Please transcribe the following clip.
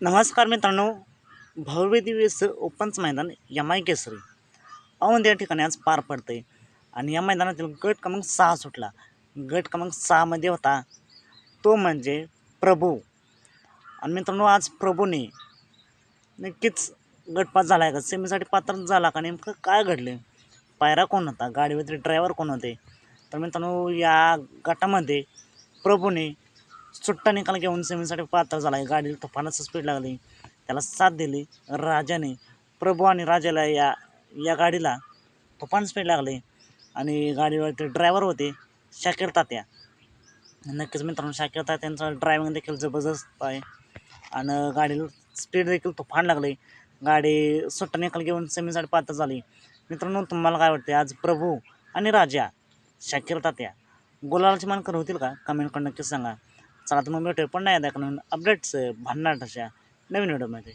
नमस्कार मित्रांनो भव्य दिव्य ओपनचं मैदान एम आय केसरी. औंध या ठिकाणी आज पार पडते आणि या मैदानातील गट क्रमांक सहा सुटला. गट क्रमांक सहामध्ये होता. तो म्हणजे प्रभू. आणि मित्रांनो आज प्रभूने नक्कीच गटपात झाला आहे का? सेमीसाठी पात्र झाला का? नेमकं काय घडले पायरा कोण होता? गाडीवरती ड्रायव्हर कोण होते? तर मित्रांनो या गटामध्ये प्रभूने सुट्टा निकाल घेऊन सेमीसाठी पात्र झाला. आहे गाडीला तुफानाचं स्पीड लागली. त्याला साथ दिली राजाने. प्रभू आणि राजाला या या गाडीला तुफान स्पीड लागले. आणि गाडीवरती ड्रायव्हर होते शाकीर तात्या. नक्कीच मित्रांनो शाकीर तात्यांचं ड्रायव्हिंग देखील जबरदस्त आहे. आणि गाडीला स्पीड देखील तुफान लागले. गाडी सुट्टा निकाल घेऊन सेमीसाठी पात्र झाली. मित्रांनो तुम्हाला काय वाटते आज प्रभू आणि राजा शाकीर तात्या. गुलालाची मानकर होतील का? कमेंट करून नक्कीच सांगा. चला तर मग भेटूया पण नाही दाखवून अपडेट्स भन्नाट अशा नवीन व्हिडिओमध्ये